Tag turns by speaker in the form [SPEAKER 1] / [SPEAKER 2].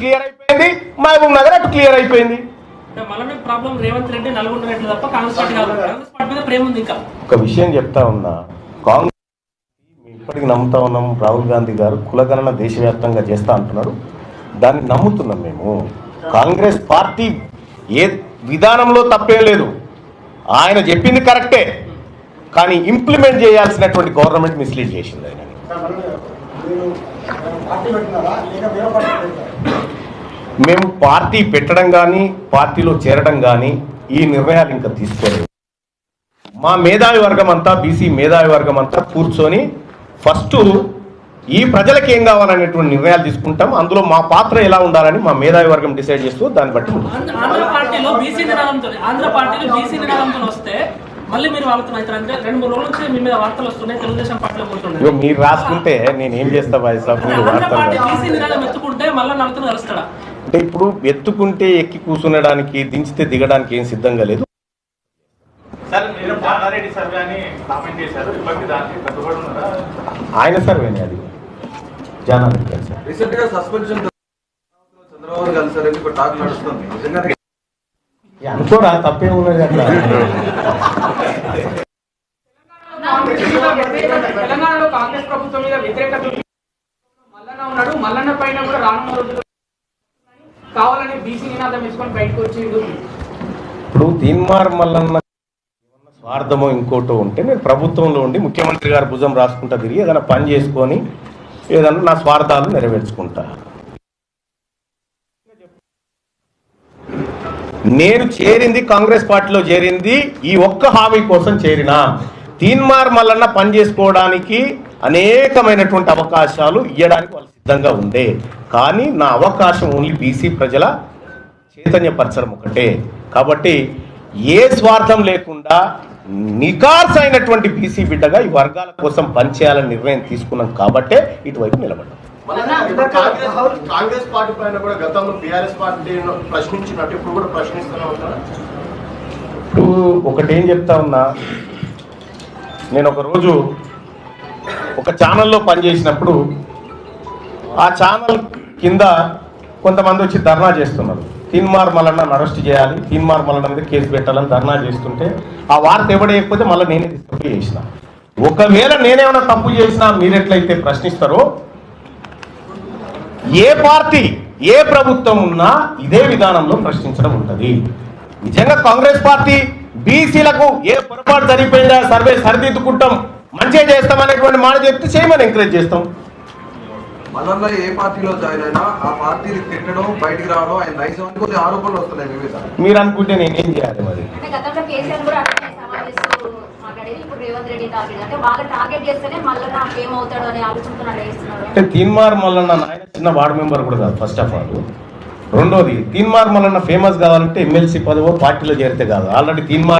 [SPEAKER 1] Clear అయిపోయింది? మహబూబ్ నగర్ అటు clear అయిపోయింది.
[SPEAKER 2] అంటే మళ్ళీ ప్రాబ్లం రేవంత్ రెడ్డి నల్గొండ రెడ్డి తప్ప కాంగ్రెస్ పార్టీ కాదు. కాంగ్రెస్ పార్టీ మీద ప్రేమ ఉంది ఇంకా.
[SPEAKER 1] ఒక విషయం చెప్తా ఉన్నా. కాంగ్రెస్ ఇప్పటికి నమ్ముతా ఉన్నాం. రాహుల్ గాంధీ గారు కులగణన దేశవ్యాప్తంగా చేస్తా అంటున్నారు దాన్ని నమ్ముతున్నాం మేము. కాంగ్రెస్ పార్టీ ఏ విధానంలో తప్పేం లేదు. ఆయన చెప్పింది కరెక్టే. కానీ ఇంప్లిమెంట్ చేయాల్సినటువంటి గవర్నమెంట్ మిస్లీడ్ చేసింది ఆయన. మేము పార్టీ పెట్టడం కానీ పార్టీలో చేరడం కానీ ఈ నిర్ణయాలు ఇంకా తీసుకోలేదు. మా మేధావి వర్గం అంతా బీసీ మేధావి వర్గం అంతా కూర్చొని ఫస్ట్ ఈ ప్రజలకు ఏం కావాలనేటువంటి నిర్ణయాలు తీసుకుంటాం. అందులో మా పాత్ర ఎలా ఉండాలని మా మేధావి వర్గం డిసైడ్ చేస్తూ దాన్ని బట్టి
[SPEAKER 2] మీరు
[SPEAKER 1] రాసుకుంటే నేను ఏం చేస్తా బాయ్ సాబ్ మీరు వార్తలు అంటే ఇప్పుడు ఎత్తుకుంటే ఎక్కి కూర్చునడానికి దించితే దిగడానికి ఏం సిద్ధంగా లేదు. ఆయన సర్వేనే అది. అనుకోరా తప్పే ఉన్నది అట్లా
[SPEAKER 3] తెలంగాణలో కాంగ్రెస్ ప్రభుత్వం మీద వ్యతిరేకత. మల్లన్న ఉన్నాడు మల్లన్న పైన కూడా రానున్న రోజుల్లో కావాలని బీసీ నినాదం వేసుకొని బయటకు వచ్చిండు.
[SPEAKER 1] ఇప్పుడు తీన్మార్ మల్లన్న స్వార్థమో ఇంకోటో ఉంటే నేను ప్రభుత్వంలో ఉండి ముఖ్యమంత్రి గారు భుజం రాసుకుంటా తిరిగి ఏదైనా పని చేసుకొని ఏదన్నా నా స్వార్థాలు నెరవేర్చుకుంటా. నేను చేరింది కాంగ్రెస్ పార్టీలో చేరింది ఈ ఒక్క హామీ కోసం చేరిన. తీన్మార్ మల్లన్న పని చేసుకోవడానికి అనేకమైనటువంటి అవకాశాలు ఇవ్వడానికి వాళ్ళు సిద్ధంగా ఉండే. కానీ నా అవకాశం ఓన్లీ బీసీ ప్రజల చైతన్యపరచడం ఒకటే. కాబట్టి ఏ స్వార్థం లేకుండా నికార్స్ అయినటువంటి బీసీ బిడ్డగా ఈ వర్గాల కోసం పనిచేయాలని నిర్ణయం తీసుకున్నాం కాబట్టే ఇటువైపు నిలబడ్డాం.
[SPEAKER 4] కాంగ్రెస్ కాంగ్రెస్ పార్టీ పైన కూడా గతంలో బీఆర్ఎస్ పార్టీ ప్రశ్నించినట్టు ఇప్పుడు కూడా ప్రశ్నిస్తూనే ఉంటారు
[SPEAKER 1] ఇప్పుడు ఒకటేం చెప్తా ఉన్నా నేను ఒక రోజు ఒక ఛానల్లో పనిచేసినప్పుడు ఆ ఛానల్ కింద కొంతమంది వచ్చి ధర్నా చేస్తున్నారు. తీన్మార్ మల్లన్న అరెస్ట్ చేయాలి తీన్మార్ మల్లన్న మీద కేసు పెట్టాలని ధర్నా చేస్తుంటే ఆ వార్త ఎవడేయకపోతే మళ్ళీ నేనే తీసుకొని చేసిన. ఒకవేళ నేనేమైనా తప్పు చేసినా మీరెట్లయితే ప్రశ్నిస్తారో ఏ పార్టీ ఏ ప్రభుత్వం ఉన్నా ఇదే విధానంలో ప్రశ్నించడం ఉంటుంది. నిజంగా కాంగ్రెస్ పార్టీ బీసీలకు ఏ పొరపాటు జరిగిపోయిందా? సర్వే సరిదిద్దుకుంటాం. మంచిగా చేస్తాం అనేటువంటి మాట చెప్తే చేయమని ఎంకరేజ్ చేస్తాం.
[SPEAKER 5] మళ్ళా ఏ పార్టీలో జాయిన్ అయినా ఆ పార్టీని తిట్టడం బయటికి రావడం ఆయన నైజం అని కొన్ని ఆరోపణలు వస్తున్నాయి మీద.
[SPEAKER 1] మీరు అనుకుంటే నేనేం చేయాలి మరి? అంటే తీన్మార్ మల్లన్న నాయన చిన్న వార్డు మెంబర్ కూడా కాదు ఫస్ట్ ఆఫ్ ఆల్. రెండోది తీన్మార్ మల్లన్న ఫేమస్ కావాలంటే ఎమ్మెల్సీ పదవో పార్టీలో చేరితే కాదు. ఆల్రెడీ తీన్మార్